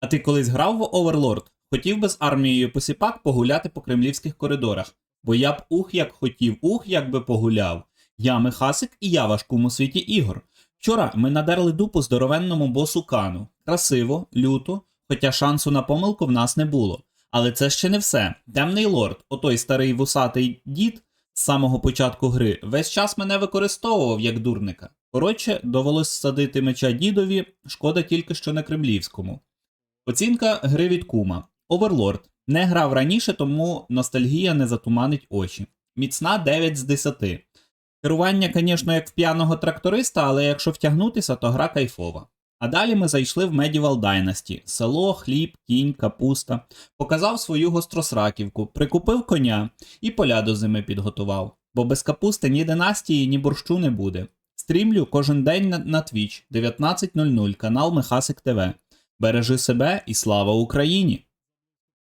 А ти колись грав в Overlord? Хотів би з армією посіпак погуляти по кремлівських коридорах. Бо я б ух як хотів, ух як би погуляв. Я Михасик і я важкому світі ігор. Вчора ми надерли дупу здоровенному босу Кану. Красиво, люто, хоча шансу на помилку в нас не було. Але це ще не все. Темний лорд, отой старий вусатий дід з самого початку гри, весь час мене використовував як дурника. Коротше, довелось садити меча дідові, шкода тільки що на кремлівському. Оцінка гри від кума. Оверлорд. Не грав раніше, тому ностальгія не затуманить очі. Міцна 9 з 10. Керування, звісно, як в п'яного тракториста, але якщо втягнутися, то гра кайфова. А далі ми зайшли в Medieval Dynasty. Село, хліб, кінь, капуста. Показав свою гостросраківку, прикупив коня і поля до зими підготував. Бо без капусти ні династії, ні борщу не буде. Стрімлю кожен день на, на Twitch 19.00, канал Мехасик ТВ. Бережи себе і слава Україні!